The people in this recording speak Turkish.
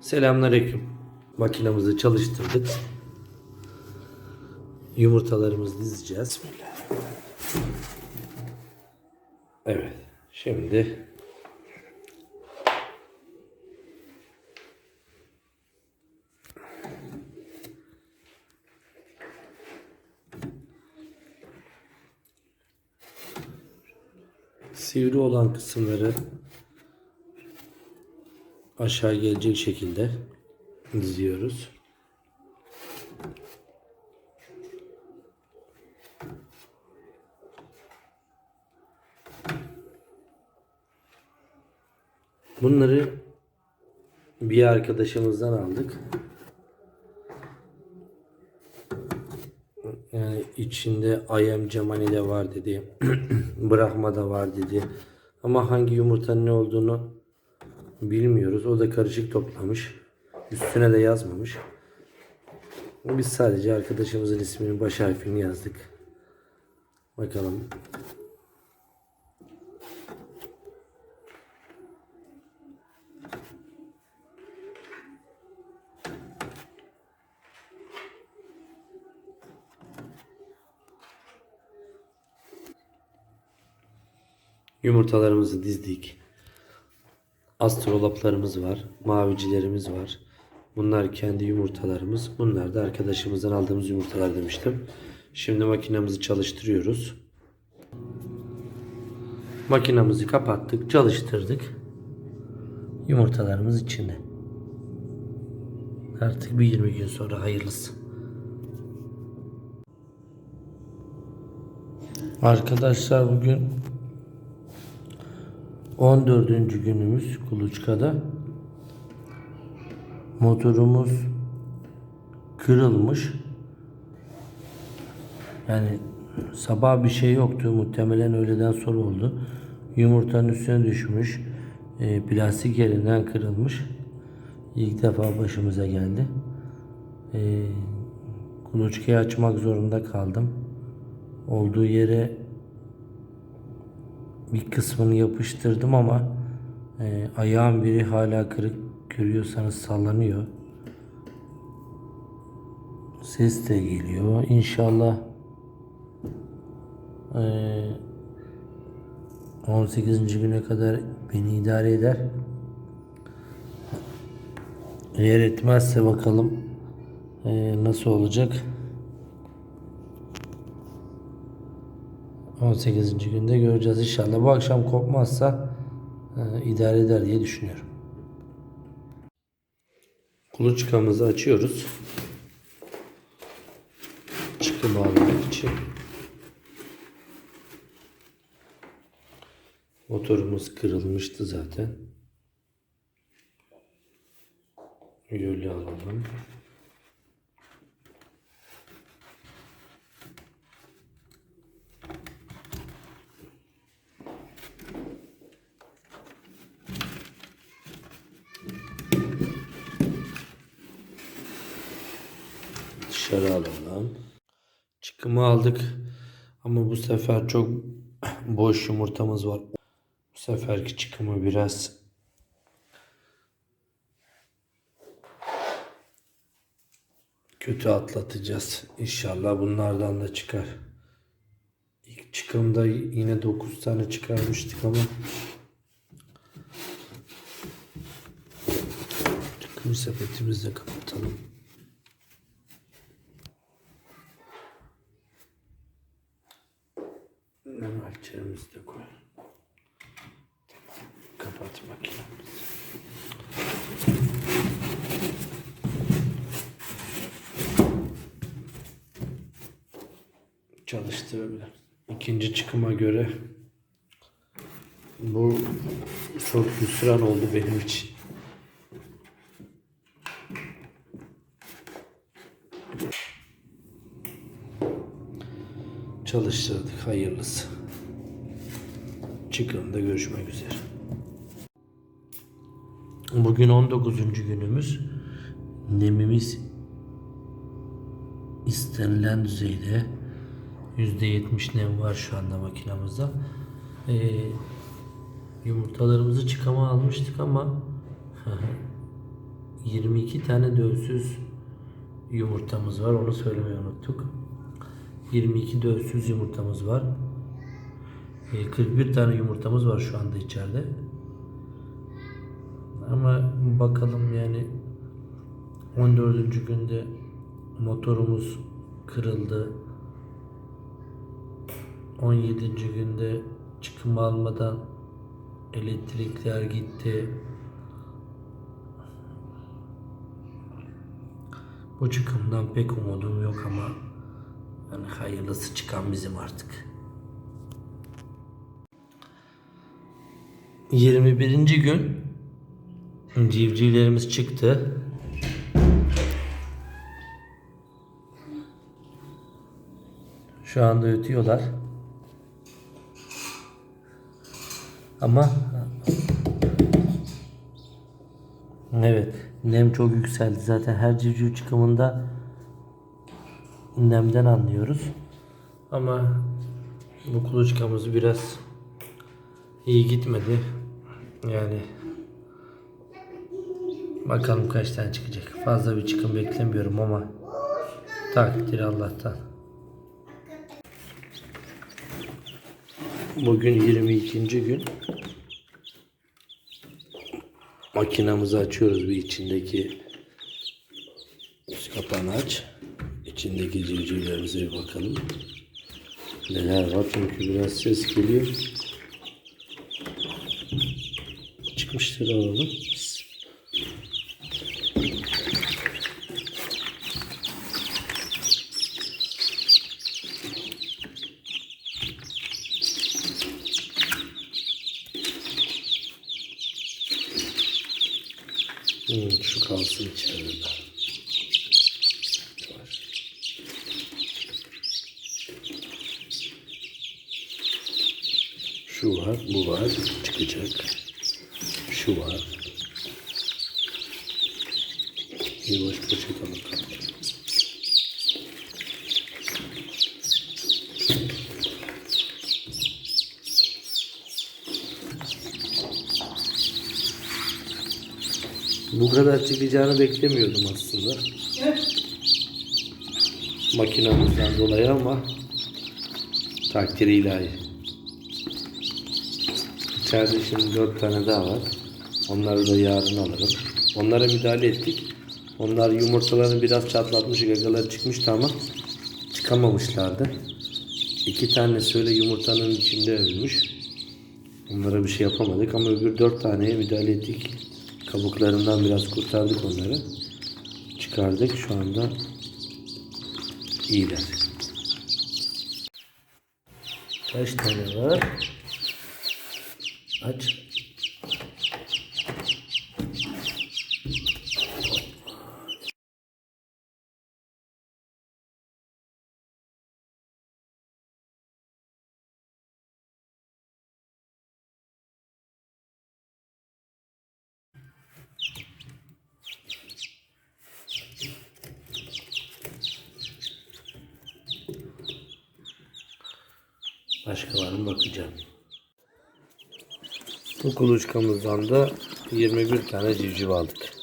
Selamünaleyküm. Makinamızı çalıştırdık. Yumurtalarımızı dizeceğiz. Evet. Şimdi sivri olan kısımları aşağı gelecek şekilde diziyoruz. Bunları bir arkadaşımızdan aldık. Yani içinde ayam camani de var dedi. Bırakma da var dedi. Ama hangi yumurtanın ne olduğunu bilmiyoruz. O da karışık toplamış. Üstüne de yazmamış. Biz sadece arkadaşımızın isminin baş harfini yazdık. Bakalım. Yumurtalarımızı dizdik. Astrolaplarımız var. Mavicilerimiz var. Bunlar kendi yumurtalarımız. Bunlar da arkadaşımızdan aldığımız yumurtalar demiştim. Şimdi makinamızı çalıştırıyoruz. Makinamızı kapattık, çalıştırdık. Yumurtalarımız içinde. Artık bir 20 gün sonra hayırlısı. Arkadaşlar bugün 14. günümüz kuluçkada. Motorumuz kırılmış. Yani sabah bir şey yoktu. Muhtemelen öğleden sonra oldu. Yumurtanın üstüne düşmüş. E, plastik yerinden kırılmış. İlk defa başımıza geldi. E, kuluçkayı açmak zorunda kaldım. Olduğu yere bir kısmını yapıştırdım ama e, ayağın biri hala kırık görüyorsanız sallanıyor. Ses de geliyor. İnşallah e, 18. güne kadar beni idare eder. Eğer etmezse bakalım e, nasıl olacak. 18. günde göreceğiz inşallah. Bu akşam kopmazsa e, idare eder diye düşünüyorum. Kuluçkamızı açıyoruz. Çıkı bağlamak için. Motorumuz kırılmıştı zaten. Yolu alalım. Dışarı alalım. Çıkımı aldık. Ama bu sefer çok boş yumurtamız var. Bu seferki çıkımı biraz kötü atlatacağız. İnşallah bunlardan da çıkar. İlk çıkımda yine 9 tane çıkarmıştık ama çıkım sepetimizi de kapatalım. Envanterimizi de koy. Kapat makinemizi. Çalıştırabilir. İkinci çıkıma göre bu çok hüsran oldu benim için. Çalıştırdık. Hayırlısı. Çıkımda görüşmek üzere. Bugün 19. günümüz. Nemimiz istenilen düzeyde. %70 nem var şu anda makinamızda. Ee, yumurtalarımızı çıkama almıştık ama 22 tane dövsüz yumurtamız var. Onu söylemeyi unuttuk. 22 dövsüz yumurtamız var. Ee, 41 tane yumurtamız var şu anda içeride. Ama bakalım yani 14. günde motorumuz kırıldı. 17. günde çıkım almadan elektrikler gitti. Bu çıkımdan pek umudum yok ama yani hayırlısı çıkan bizim artık. 21. gün civcivlerimiz çıktı. Şu anda ötüyorlar. Ama evet nem çok yükseldi. Zaten her civciv çıkımında nemden anlıyoruz. Ama bu kuluçkamız biraz iyi gitmedi. Yani bakalım kaç tane çıkacak. Fazla bir çıkım beklemiyorum ama takdir Allah'tan. Bugün 22. gün. Makinamızı açıyoruz bir içindeki kapağını aç. İçindeki civcivlerimize bir bakalım. Neler var çünkü biraz ses geliyor. Çıkmıştır alalım. Hmm, şu kalsın içeride. Şu var, bu var, çıkacak. Şu var. Boş poşet alıp. Bu kadar çıkacağını beklemiyordum aslında. Makinamızdan dolayı ama takdir ilahi. İçeride şimdi dört tane daha var. Onları da yarın alırım. Onlara müdahale ettik. Onlar yumurtalarını biraz çatlatmış, gagaları çıkmıştı ama çıkamamışlardı. İki tane öyle yumurtanın içinde ölmüş. Onlara bir şey yapamadık ama öbür dört taneye müdahale ettik. Kabuklarından biraz kurtardık onları. Çıkardık. Şu anda iyiler. Kaç tane var? Aç. Başka bakacağım. Bu kuluçkamızdan da 21 tane civciv aldık.